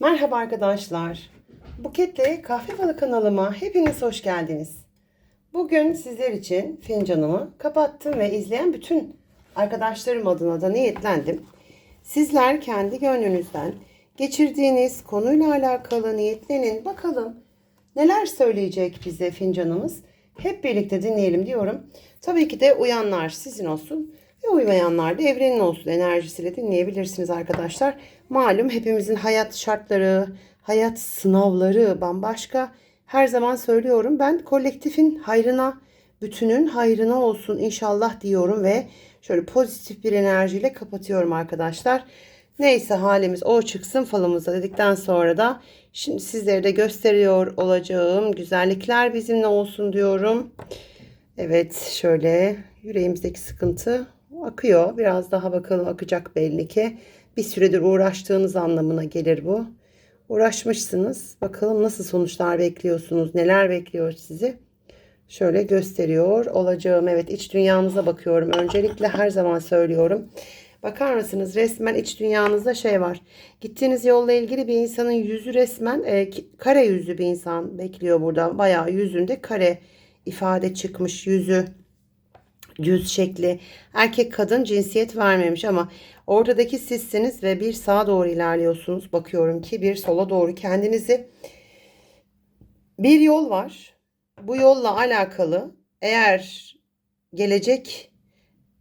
Merhaba arkadaşlar. Buketle Kahve Falı kanalıma hepiniz hoş geldiniz. Bugün sizler için fincanımı kapattım ve izleyen bütün arkadaşlarım adına da niyetlendim. Sizler kendi gönlünüzden geçirdiğiniz konuyla alakalı niyetlenin. Bakalım neler söyleyecek bize fincanımız. Hep birlikte dinleyelim diyorum. Tabii ki de uyanlar sizin olsun. Ve uymayanlar da evrenin olsun enerjisiyle dinleyebilirsiniz arkadaşlar. Malum hepimizin hayat şartları, hayat sınavları bambaşka. Her zaman söylüyorum ben kolektifin hayrına, bütünün hayrına olsun inşallah diyorum ve şöyle pozitif bir enerjiyle kapatıyorum arkadaşlar. Neyse halimiz o çıksın falımıza dedikten sonra da şimdi sizlere de gösteriyor olacağım güzellikler bizimle olsun diyorum. Evet şöyle yüreğimizdeki sıkıntı akıyor. Biraz daha bakalım akacak belli ki. Bir süredir uğraştığınız anlamına gelir bu. Uğraşmışsınız. Bakalım nasıl sonuçlar bekliyorsunuz? Neler bekliyor sizi? Şöyle gösteriyor olacağım. Evet iç dünyanıza bakıyorum. Öncelikle her zaman söylüyorum. Bakar mısınız resmen iç dünyanızda şey var. Gittiğiniz yolla ilgili bir insanın yüzü resmen e, kare yüzü bir insan bekliyor burada. Bayağı yüzünde kare ifade çıkmış yüzü yüz şekli erkek kadın cinsiyet vermemiş ama ortadaki sizsiniz ve bir sağa doğru ilerliyorsunuz. Bakıyorum ki bir sola doğru kendinizi bir yol var. Bu yolla alakalı eğer gelecek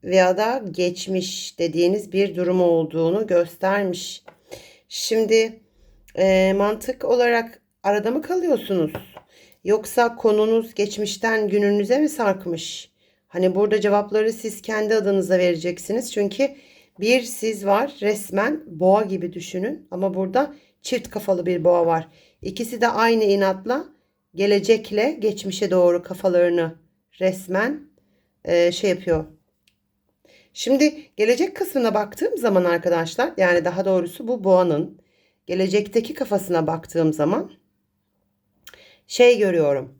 veya da geçmiş dediğiniz bir durum olduğunu göstermiş. Şimdi e, mantık olarak arada mı kalıyorsunuz? Yoksa konunuz geçmişten gününüze mi sarkmış? Hani burada cevapları siz kendi adınıza vereceksiniz. Çünkü bir siz var resmen boğa gibi düşünün. Ama burada çift kafalı bir boğa var. İkisi de aynı inatla gelecekle geçmişe doğru kafalarını resmen e, şey yapıyor. Şimdi gelecek kısmına baktığım zaman arkadaşlar yani daha doğrusu bu boğanın gelecekteki kafasına baktığım zaman şey görüyorum.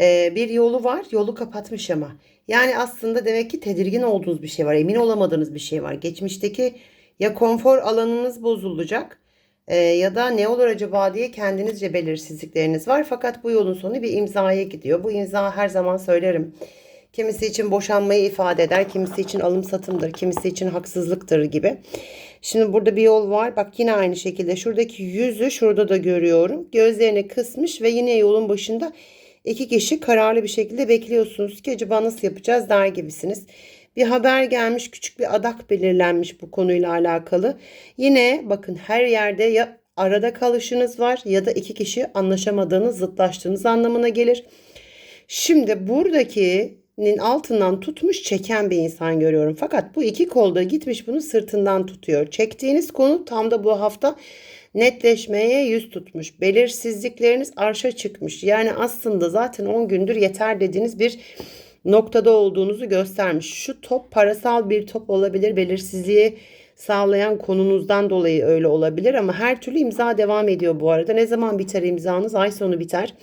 Ee, bir yolu var. Yolu kapatmış ama. Yani aslında demek ki tedirgin olduğunuz bir şey var. Emin olamadığınız bir şey var. Geçmişteki ya konfor alanınız bozulacak e, ya da ne olur acaba diye kendinizce belirsizlikleriniz var. Fakat bu yolun sonu bir imzaya gidiyor. Bu imza her zaman söylerim. Kimisi için boşanmayı ifade eder, kimisi için alım satımdır, kimisi için haksızlıktır gibi. Şimdi burada bir yol var. Bak yine aynı şekilde şuradaki yüzü şurada da görüyorum. Gözlerini kısmış ve yine yolun başında iki kişi kararlı bir şekilde bekliyorsunuz ki acaba nasıl yapacağız der gibisiniz. Bir haber gelmiş, küçük bir adak belirlenmiş bu konuyla alakalı. Yine bakın her yerde ya arada kalışınız var ya da iki kişi anlaşamadığınız, zıtlaştığınız anlamına gelir. Şimdi buradakinin altından tutmuş çeken bir insan görüyorum. Fakat bu iki kolda gitmiş bunu sırtından tutuyor. Çektiğiniz konu tam da bu hafta netleşmeye yüz tutmuş. Belirsizlikleriniz arşa çıkmış. Yani aslında zaten 10 gündür yeter dediğiniz bir noktada olduğunuzu göstermiş. Şu top parasal bir top olabilir. Belirsizliği sağlayan konunuzdan dolayı öyle olabilir ama her türlü imza devam ediyor bu arada. Ne zaman biter imzanız? Ay sonu biter.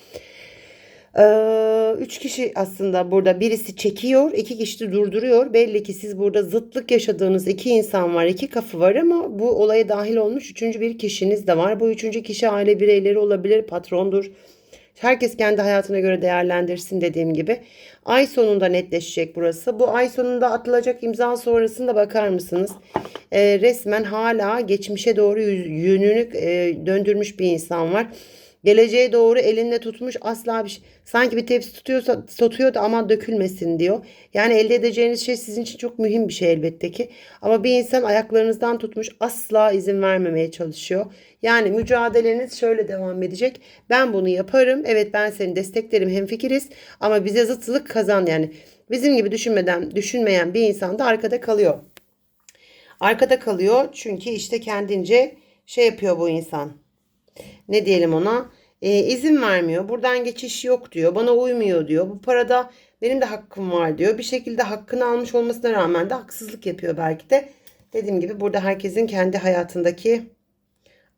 Ee, üç kişi aslında burada birisi çekiyor, iki kişi de durduruyor. Belli ki siz burada zıtlık yaşadığınız iki insan var, iki kafı var ama bu olaya dahil olmuş üçüncü bir kişiniz de var. Bu üçüncü kişi aile bireyleri olabilir, patrondur. Herkes kendi hayatına göre değerlendirsin dediğim gibi. Ay sonunda netleşecek burası. Bu ay sonunda atılacak imza sonrasında bakar mısınız? Ee, resmen hala geçmişe doğru yönünü e, döndürmüş bir insan var. Geleceğe doğru elinde tutmuş asla bir şey. Sanki bir tepsi tutuyorsa tutuyor da aman dökülmesin diyor. Yani elde edeceğiniz şey sizin için çok mühim bir şey elbette ki. Ama bir insan ayaklarınızdan tutmuş asla izin vermemeye çalışıyor. Yani mücadeleniz şöyle devam edecek. Ben bunu yaparım. Evet ben seni desteklerim hemfikiriz. Ama bize zıtlık kazan yani. Bizim gibi düşünmeden düşünmeyen bir insan da arkada kalıyor. Arkada kalıyor çünkü işte kendince şey yapıyor bu insan ne diyelim ona e, izin vermiyor. Buradan geçiş yok diyor. Bana uymuyor diyor. Bu parada benim de hakkım var diyor. Bir şekilde hakkını almış olmasına rağmen de haksızlık yapıyor belki de. Dediğim gibi burada herkesin kendi hayatındaki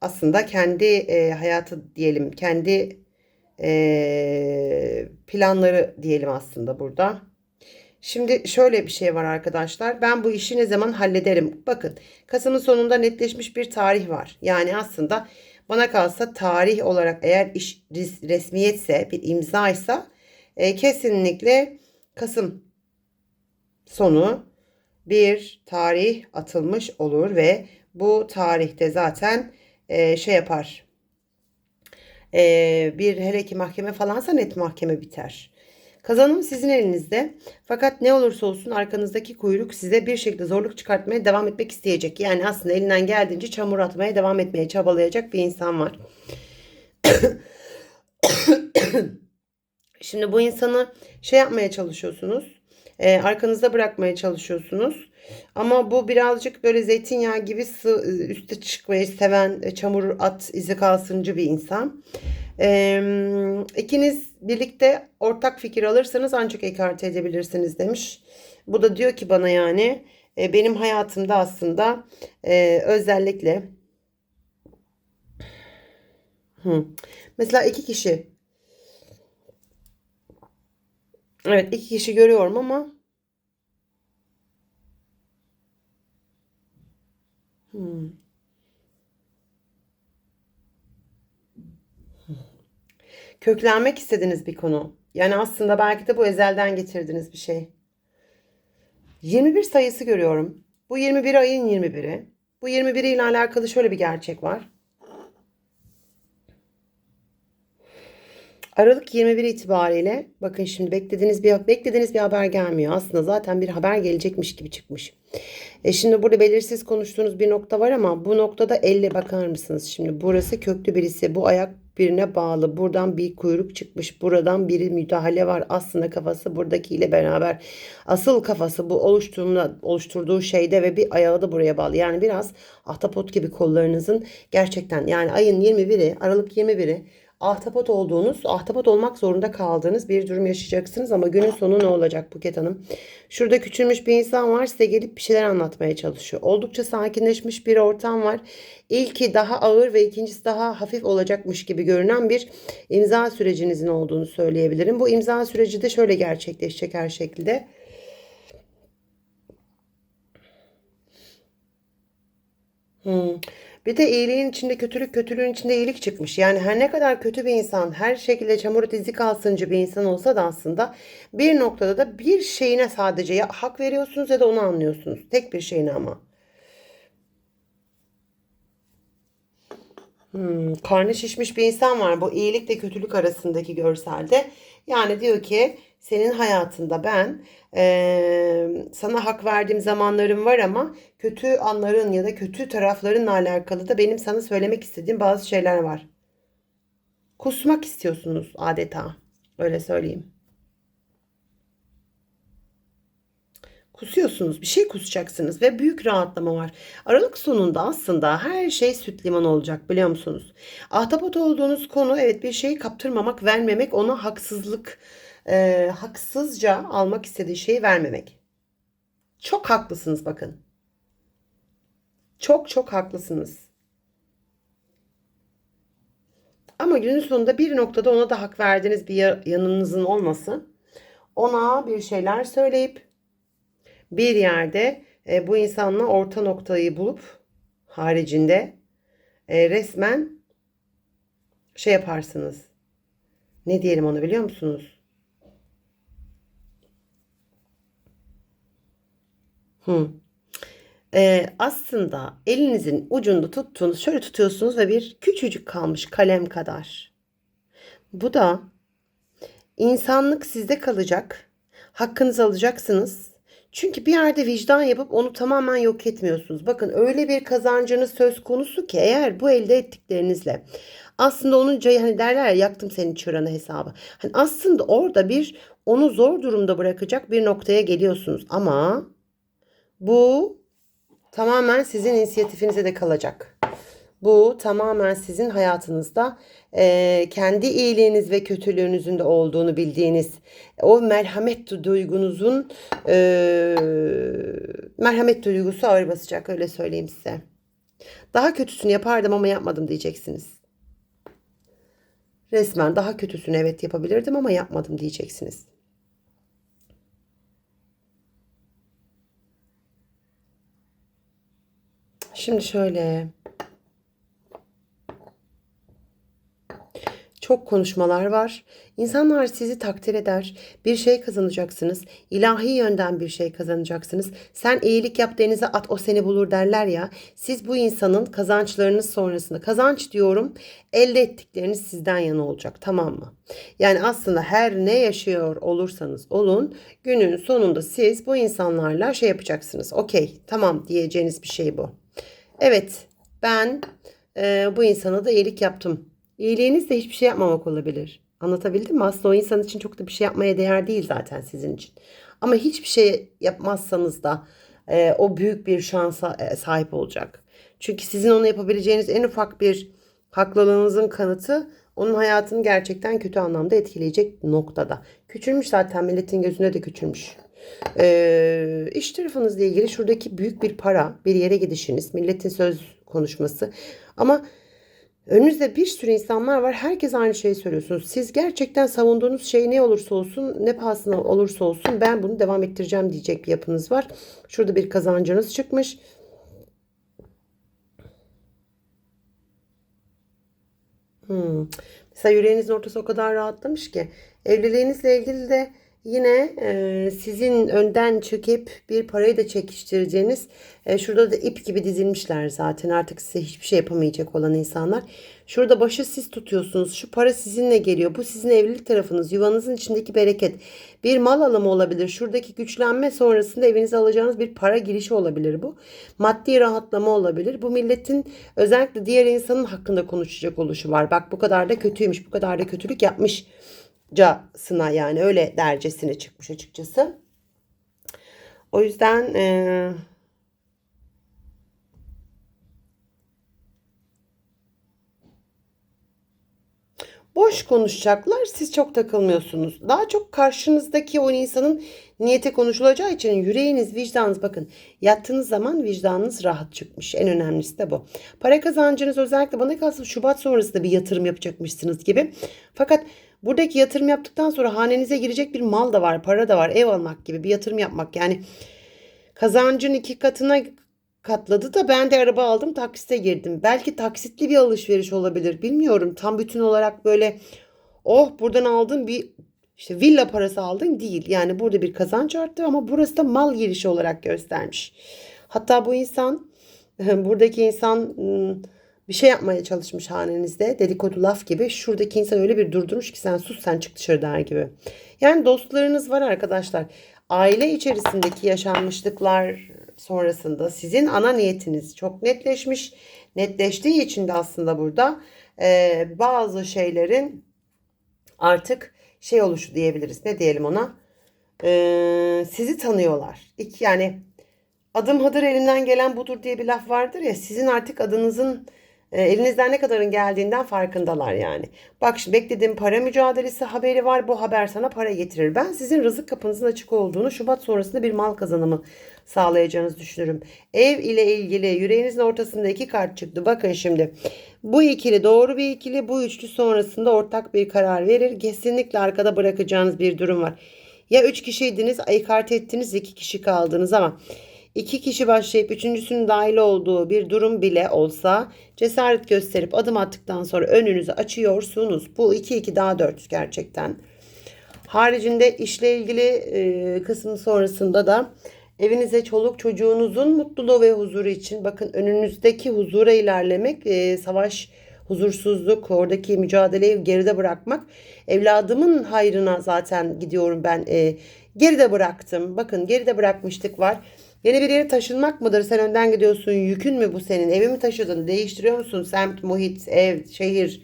aslında kendi e, hayatı diyelim kendi e, planları diyelim aslında burada. Şimdi şöyle bir şey var arkadaşlar. Ben bu işi ne zaman hallederim? Bakın Kasım'ın sonunda netleşmiş bir tarih var. Yani aslında bana kalsa tarih olarak eğer iş res- resmiyetse bir imzaysa e, kesinlikle Kasım sonu bir tarih atılmış olur ve bu tarihte zaten e, şey yapar. E, bir hele ki mahkeme falansa net mahkeme biter. Kazanım sizin elinizde. Fakat ne olursa olsun arkanızdaki kuyruk size bir şekilde zorluk çıkartmaya devam etmek isteyecek. Yani aslında elinden geldiğince çamur atmaya devam etmeye çabalayacak bir insan var. Şimdi bu insanı şey yapmaya çalışıyorsunuz. e, arkanızda bırakmaya çalışıyorsunuz. Ama bu birazcık böyle zeytinyağı gibi sı- üste çıkmayı seven, e, çamur at izi kalsıncı bir insan. E, ikiniz birlikte ortak fikir alırsanız ancak ekarte edebilirsiniz demiş. Bu da diyor ki bana yani e, benim hayatımda aslında e, özellikle Hı. Mesela iki kişi Evet iki kişi görüyorum ama köklenmek istediğiniz bir konu. Yani aslında belki de bu ezelden getirdiğiniz bir şey. 21 sayısı görüyorum. Bu 21 ayın 21'i. Bu 21 ile alakalı şöyle bir gerçek var. Aralık 21 itibariyle bakın şimdi beklediğiniz bir beklediğiniz bir haber gelmiyor. Aslında zaten bir haber gelecekmiş gibi çıkmış. E şimdi burada belirsiz konuştuğunuz bir nokta var ama bu noktada elle bakar mısınız? Şimdi burası köklü birisi. Bu ayak birine bağlı. Buradan bir kuyruk çıkmış. Buradan bir müdahale var. Aslında kafası buradakiyle beraber. Asıl kafası bu oluşturduğunda, oluşturduğu şeyde ve bir ayağı da buraya bağlı. Yani biraz ahtapot gibi kollarınızın gerçekten yani ayın 21'i Aralık 21'i ahtapot olduğunuz, ahtapot olmak zorunda kaldığınız bir durum yaşayacaksınız ama günün sonu ne olacak Buket Hanım? Şurada küçülmüş bir insan var size gelip bir şeyler anlatmaya çalışıyor. Oldukça sakinleşmiş bir ortam var. İlki daha ağır ve ikincisi daha hafif olacakmış gibi görünen bir imza sürecinizin olduğunu söyleyebilirim. Bu imza süreci de şöyle gerçekleşecek her şekilde. Hmm. Bir de iyiliğin içinde kötülük, kötülüğün içinde iyilik çıkmış. Yani her ne kadar kötü bir insan, her şekilde çamur dizi kalsıncı bir insan olsa da aslında bir noktada da bir şeyine sadece ya hak veriyorsunuz ya da onu anlıyorsunuz. Tek bir şeyine ama. Hmm, karnı şişmiş bir insan var bu iyilikle kötülük arasındaki görselde. Yani diyor ki senin hayatında ben eee, sana hak verdiğim zamanlarım var ama kötü anların ya da kötü taraflarınla alakalı da benim sana söylemek istediğim bazı şeyler var. Kusmak istiyorsunuz adeta. Öyle söyleyeyim. Kusuyorsunuz, bir şey kusacaksınız ve büyük rahatlama var. Aralık sonunda aslında her şey süt liman olacak biliyor musunuz? Ahtapot olduğunuz konu evet bir şeyi kaptırmamak, vermemek, ona haksızlık, e, haksızca almak istediği şeyi vermemek. Çok haklısınız bakın. Çok çok haklısınız. Ama günün sonunda bir noktada ona da hak verdiğiniz bir ya- yanınızın olması, ona bir şeyler söyleyip bir yerde e, bu insanla orta noktayı bulup haricinde e, resmen şey yaparsınız. Ne diyelim onu biliyor musunuz? Hı. E, aslında elinizin ucunda tuttuğunuz şöyle tutuyorsunuz ve bir küçücük kalmış kalem kadar. Bu da insanlık sizde kalacak. Hakkınızı alacaksınız. Çünkü bir yerde vicdan yapıp onu tamamen yok etmiyorsunuz. Bakın öyle bir kazancınız söz konusu ki eğer bu elde ettiklerinizle aslında onun hani derler ya yaktım senin çıranı hesabı. Hani aslında orada bir onu zor durumda bırakacak bir noktaya geliyorsunuz ama bu tamamen sizin inisiyatifinize de kalacak. Bu tamamen sizin hayatınızda eee, kendi iyiliğiniz ve kötülüğünüzün de olduğunu bildiğiniz o merhamet duygunuzun eee, merhamet duygusu ağır basacak öyle söyleyeyim size. Daha kötüsünü yapardım ama yapmadım diyeceksiniz. Resmen daha kötüsünü evet yapabilirdim ama yapmadım diyeceksiniz. Şimdi şöyle. Çok konuşmalar var. İnsanlar sizi takdir eder. Bir şey kazanacaksınız. İlahi yönden bir şey kazanacaksınız. Sen iyilik yap denize at o seni bulur derler ya. Siz bu insanın kazançlarınız sonrasında kazanç diyorum elde ettikleriniz sizden yana olacak tamam mı? Yani aslında her ne yaşıyor olursanız olun günün sonunda siz bu insanlarla şey yapacaksınız. Okey tamam diyeceğiniz bir şey bu. Evet ben e, bu insana da iyilik yaptım. İyiliğiniz de hiçbir şey yapmamak olabilir. Anlatabildim mi? Aslında o insan için çok da bir şey yapmaya değer değil zaten sizin için. Ama hiçbir şey yapmazsanız da e, o büyük bir şansa e, sahip olacak. Çünkü sizin onu yapabileceğiniz en ufak bir haklılığınızın kanıtı onun hayatını gerçekten kötü anlamda etkileyecek noktada. Küçülmüş zaten milletin gözüne de küçülmüş. Ee, iş tarafınızla ilgili şuradaki büyük bir para, bir yere gidişiniz, milletin söz konuşması. Ama Önünüzde bir sürü insanlar var. Herkes aynı şeyi söylüyorsunuz. Siz gerçekten savunduğunuz şey ne olursa olsun, ne pahasına olursa olsun ben bunu devam ettireceğim diyecek bir yapınız var. Şurada bir kazancınız çıkmış. Hmm. Mesela yüreğinizin ortası o kadar rahatlamış ki evliliğinizle ilgili de Yine e, sizin önden çöküp bir parayı da çekiştireceğiniz e, şurada da ip gibi dizilmişler zaten artık size hiçbir şey yapamayacak olan insanlar. Şurada başı siz tutuyorsunuz. Şu para sizinle geliyor. Bu sizin evlilik tarafınız. Yuvanızın içindeki bereket. Bir mal alımı olabilir. Şuradaki güçlenme sonrasında evinize alacağınız bir para girişi olabilir bu. Maddi rahatlama olabilir. Bu milletin özellikle diğer insanın hakkında konuşacak oluşu var. Bak bu kadar da kötüymüş. Bu kadar da kötülük yapmış casına yani öyle dercesine çıkmış açıkçası. O yüzden e, boş konuşacaklar. Siz çok takılmıyorsunuz. Daha çok karşınızdaki o insanın niyete konuşulacağı için yüreğiniz, vicdanınız bakın yattığınız zaman vicdanınız rahat çıkmış. En önemlisi de bu. Para kazancınız özellikle bana kalsın Şubat sonrasında bir yatırım yapacakmışsınız gibi. Fakat Buradaki yatırım yaptıktan sonra hanenize girecek bir mal da var, para da var, ev almak gibi bir yatırım yapmak. Yani kazancın iki katına katladı da ben de araba aldım taksite girdim. Belki taksitli bir alışveriş olabilir bilmiyorum. Tam bütün olarak böyle oh buradan aldığım bir işte villa parası aldın değil. Yani burada bir kazanç arttı ama burası da mal girişi olarak göstermiş. Hatta bu insan buradaki insan bir şey yapmaya çalışmış hanenizde dedikodu laf gibi. Şuradaki insan öyle bir durdurmuş ki sen sus sen çık dışarı der gibi. Yani dostlarınız var arkadaşlar. Aile içerisindeki yaşanmışlıklar sonrasında sizin ana niyetiniz çok netleşmiş. Netleştiği için de aslında burada e, bazı şeylerin artık şey oluşu diyebiliriz. Ne diyelim ona? E, sizi tanıyorlar. İki, yani adım hadır elimden gelen budur diye bir laf vardır ya. Sizin artık adınızın e, elinizden ne kadarın geldiğinden farkındalar yani. Bak şimdi beklediğim para mücadelesi haberi var. Bu haber sana para getirir. Ben sizin rızık kapınızın açık olduğunu Şubat sonrasında bir mal kazanımı sağlayacağınızı düşünürüm. Ev ile ilgili yüreğinizin ortasında iki kart çıktı. Bakın şimdi bu ikili doğru bir ikili. Bu üçlü sonrasında ortak bir karar verir. Kesinlikle arkada bırakacağınız bir durum var. Ya üç kişiydiniz, ekart ettiniz, iki kişi kaldınız ama iki kişi başlayıp üçüncüsünün dahil olduğu bir durum bile olsa cesaret gösterip adım attıktan sonra önünüzü açıyorsunuz. Bu 2-2 daha 4 gerçekten. Haricinde işle ilgili e, kısmı sonrasında da evinize çoluk çocuğunuzun mutluluğu ve huzuru için bakın önünüzdeki huzura ilerlemek, e, savaş, huzursuzluk, oradaki mücadeleyi geride bırakmak. Evladımın hayrına zaten gidiyorum ben. E, geride bıraktım. Bakın geride bırakmıştık var. Yeni bir yere taşınmak mıdır? Sen önden gidiyorsun. Yükün mü bu senin? Evi mi taşıdın? Değiştiriyor musun? Semt, muhit, ev, şehir.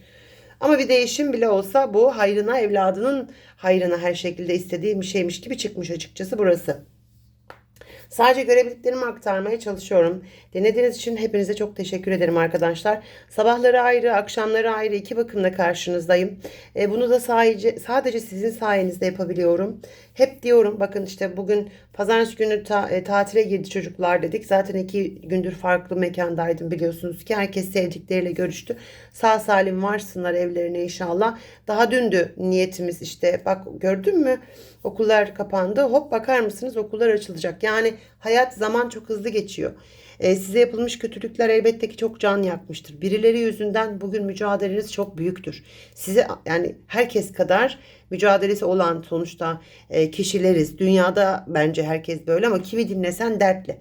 Ama bir değişim bile olsa bu hayrına, evladının hayrına her şekilde istediği bir şeymiş gibi çıkmış açıkçası burası. Sadece görebildiklerimi aktarmaya çalışıyorum. Dinlediğiniz için hepinize çok teşekkür ederim arkadaşlar. Sabahları ayrı, akşamları ayrı iki bakımla karşınızdayım. E, bunu da sadece, sadece sizin sayenizde yapabiliyorum. Hep diyorum bakın işte bugün pazartesi günü ta, e, tatile girdi çocuklar dedik. Zaten iki gündür farklı mekandaydım biliyorsunuz ki. Herkes sevdikleriyle görüştü. Sağ salim varsınlar evlerine inşallah. Daha dündü niyetimiz işte bak gördün mü? Okullar kapandı. Hop bakar mısınız okullar açılacak. Yani Hayat zaman çok hızlı geçiyor. Ee, size yapılmış kötülükler elbette ki çok can yakmıştır. Birileri yüzünden bugün mücadeleniz çok büyüktür. Size yani herkes kadar mücadelesi olan sonuçta e, kişileriz. Dünyada bence herkes böyle ama kimi dinlesen dertli.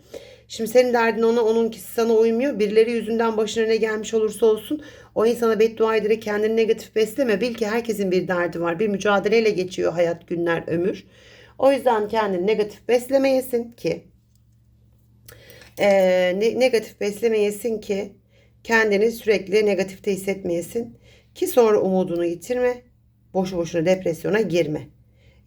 Şimdi senin derdin ona, onunkisi sana uymuyor. Birileri yüzünden başına ne gelmiş olursa olsun o insana beddua ederek kendini negatif besleme. Bil ki herkesin bir derdi var. Bir mücadeleyle geçiyor hayat, günler, ömür. O yüzden kendini negatif beslemeyesin ki e, ne- negatif beslemeyesin ki kendini sürekli negatifte hissetmeyesin ki sonra umudunu yitirme. Boşu boşuna depresyona girme.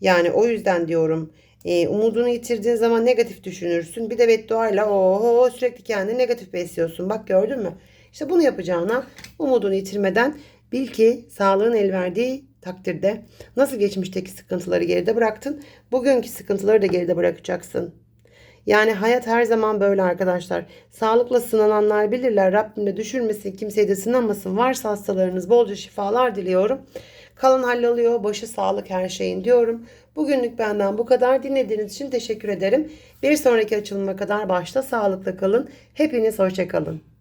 Yani o yüzden diyorum e, umudunu yitirdiğin zaman negatif düşünürsün. Bir de bedduayla oho sürekli kendini negatif besliyorsun. Bak gördün mü? İşte bunu yapacağına umudunu yitirmeden bil ki sağlığın el verdiği takdirde nasıl geçmişteki sıkıntıları geride bıraktın, bugünkü sıkıntıları da geride bırakacaksın. Yani hayat her zaman böyle arkadaşlar. Sağlıkla sınananlar bilirler. Rabbim de düşürmesin, kimseyi de sınamasın. Varsa hastalarınız bolca şifalar diliyorum. Kalan halloluyor. Başı sağlık her şeyin diyorum. Bugünlük benden bu kadar. Dinlediğiniz için teşekkür ederim. Bir sonraki açılıma kadar başta sağlıkla kalın. Hepiniz hoşça kalın.